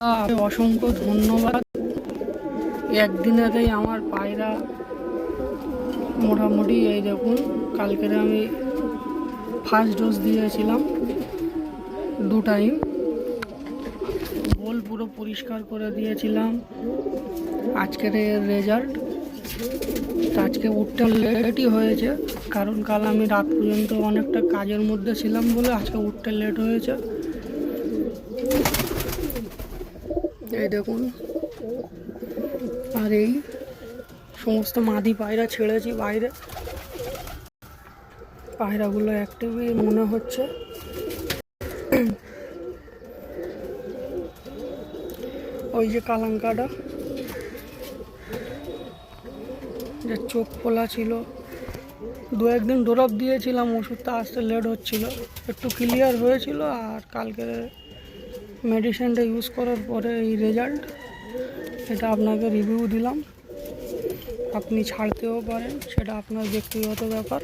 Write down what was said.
অসংখ্য ধন্যবাদ। একদিনেতেই আমার পায়রা মোটামুটি এই দেখুন, কালকের আমি ফার্স্ট ডোজ দিয়েছিলাম, দু টাইম বোল পুরো পরিষ্কার করে দিয়েছিলাম। আজকের রেজাল্ট আজকে উঠতে লেটই হয়েছে, কারণ কাল আমি রাত পর্যন্ত অনেকটা কাজের মধ্যে ছিলাম বলে আজকে উঠতে লেট হয়েছে। এই দেখুন। আর এই সমস্ত মাদি পায়রা ছেড়েছি বাইরে। পায়রাগুলো অ্যাক্টিভই মনে হচ্ছে। ওই যে কালাঙ্কাটা। যে চোখ খোলা ছিল। দু একদিন ডোরপ দিয়েছিলাম, ওষুধটা আসতে লেট হচ্ছিল। একটু ক্লিয়ার হয়েছিল আর কালকে মেডিসিনটা ইউজ করার পরে এই রেজাল্ট এটা আপনাকে রিভিউ দিলাম। আপনি ছাড়তেও পারেন, সেটা আপনার ব্যক্তিগত ব্যাপার।